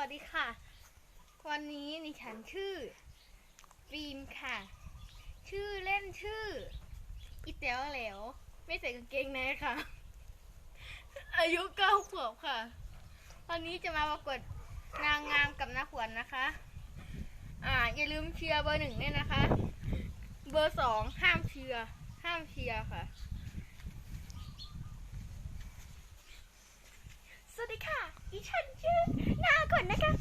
วัสดีค่ะ วันนี้ดิฉันชื่อฟิล์มค่ะ ชื่อเล่นชื่ออีเตียวเหลวไม่ใส่กางเกงในค่ะ อายุเก้าขวบค่ะ วันนี้จะมาประกวดนางงามกับนักขวัญนะคะ อ่าอย่าลืมเชียร์เบอร์หนึ่งด้วยนะคะ เบอร์สองห้ามเชียร์ห้ามเชียร์ค่ะ สวัสดี ค่ะอีฉันชื่อนาก่อนนะคะ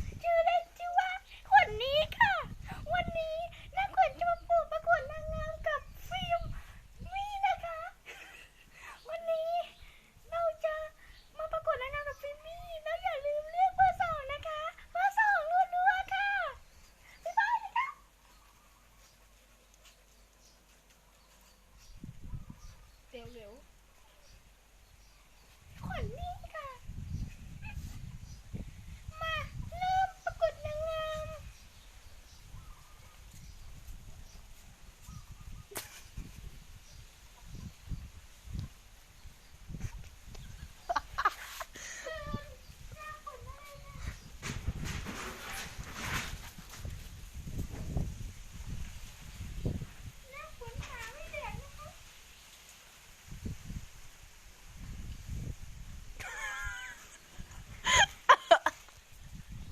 ข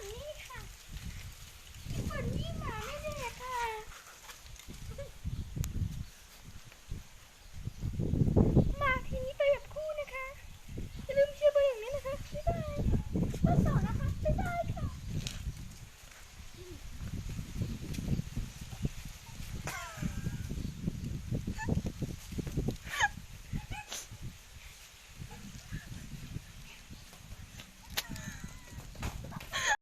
นนี่ค่ะขนนี่มาไม่ได้ค่ะมาทีนี้ไปแบบคู่นะคะอย่ลืมเชียร์เบอร์อย่างนี้นะคะบ๊ายบายบ๊ายบ